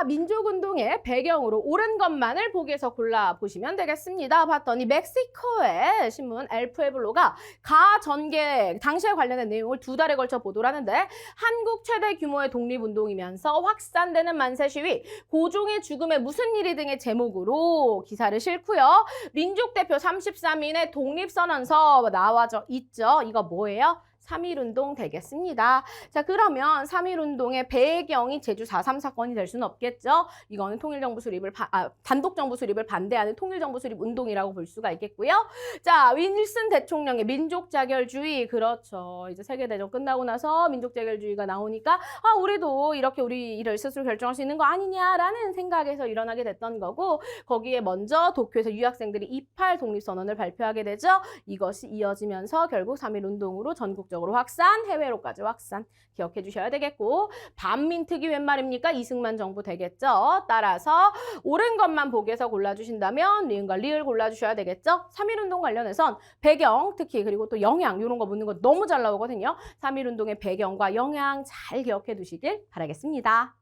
자, 민족운동의 배경으로 옳은 것만을 보기에서 골라보시면 되겠습니다. 봤더니 멕시코의 신문 엘프에블로가 가 전개 당시에 관련된 내용을 두 달에 걸쳐 보도를 하는데 한국 최대 규모의 독립운동이면서 확산되는 만세 시위, 고종의 죽음에 무슨 일이 등의 제목으로 기사를 싣고요. 민족 대표 33인의 독립선언서 나와져 있죠. 이거 뭐예요? 3.1운동 되겠습니다. 자, 그러면 3.1운동의 배경이 제주 4.3 사건이 될 수는 없겠죠. 이거는 통일정부 수립을, 바- 아, 단독정부 수립을 반대하는 통일정부 수립 운동이라고 볼 수가 있겠고요. 자, 윌슨 대통령의 민족자결주의. 그렇죠. 이제 세계대전 끝나고 나서 민족자결주의가 나오니까, 아, 우리도 이렇게 우리 일을 스스로 결정할 수 있는 거 아니냐라는 생각에서 일어나게 됐던 거고, 거기에 먼저 도쿄에서 유학생들이 28 독립선언을 발표하게 되죠. 이것이 이어지면서 결국 3.1운동으로 전국적으로 확산, 해외로까지 확산. 기억해 주셔야 되겠고, 반민특위 웬 말입니까? 이승만 정부 되겠죠. 따라서 옳은 것만 보기에서 골라주신다면 리은과 리을 골라주셔야 되겠죠. 3.1운동 관련해선 배경, 특히 그리고 또 영향 이런 거 묻는 거 너무 잘 나오거든요. 3.1운동의 배경과 영향 잘 기억해 두시길 바라겠습니다.